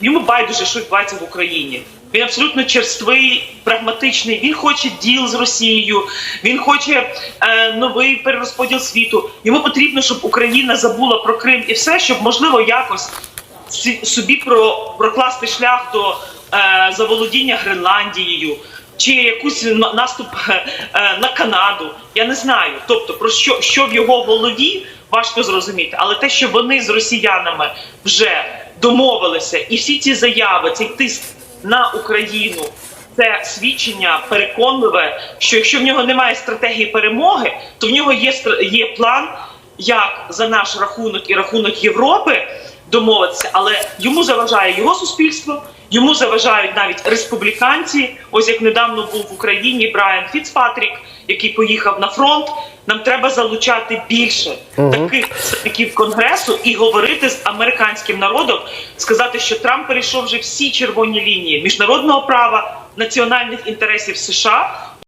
йому байдуже, що відбувається в Україні. Він абсолютно черствий, прагматичний. Він хоче діл з Росією, він хоче е, новий перерозподіл світу. Йому потрібно, щоб Україна забула про Крим і все, щоб можливо якось собі про, прокласти шлях до е, заволодіння Гренландією. Чи якусь н- наступ е, е, на Канаду, я не знаю. Тобто, про що, що в його голові важко зрозуміти, але те, що вони з росіянами вже домовилися, і всі ці заяви, цей тиск на Україну, це свідчення переконливе, що якщо в нього немає стратегії перемоги, то в нього є є план, як за наш рахунок і рахунок Європи домовитися, але йому заважає його суспільство. Йому заважають навіть республіканці. Ось як недавно був в Україні Брайан Фіцпатрік, який поїхав на фронт. Нам треба залучати більше таких представників конгресу і говорити з американським народом, сказати, що Трамп перейшов вже всі червоні лінії міжнародного права, національних інтересів США.